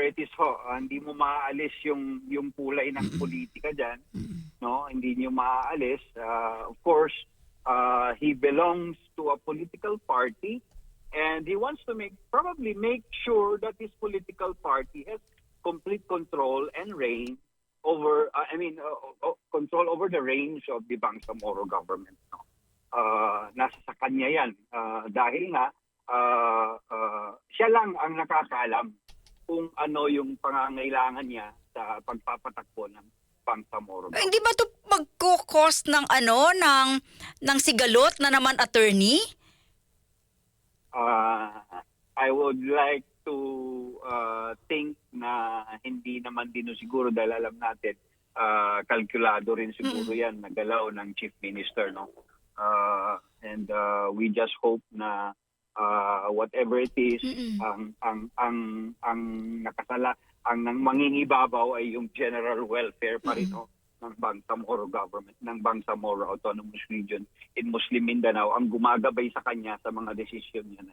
is ho, ah, hindi mo maaalis yung yung kulay ng politika diyan, no? Hindi niyo maaalis. Ah, of course, ah, he belongs to a political party and he wants to make probably make sure that his political party has complete control and reign over ah, I mean uh, uh, control over the reins of the Bangsamoro government no. Ah, nasa sa kanya 'yan Ah, dahil nga ah, ah, siya lang ang nakakaalam kung ano yung pangangailangan niya sa pagpapatakbo ng Bangsamoro. Eh, Hindi ba to magko-cost ng ano, ng, ng sigalot na naman attorney? Uh, I would like to uh, think na hindi naman din siguro dahil alam natin uh, kalkulado rin siguro yan na galaw ng chief minister no uh, and uh, we just hope na whatever it is Mm-mm. ang ang ang ang nakasala ang nang mangingibabaw ay yung general welfare pa rin no ng Bangsamoro government ng Bangsamoro Autonomous Region in Muslim Mindanao ang gumagabay sa kanya sa mga desisyon niya na yan.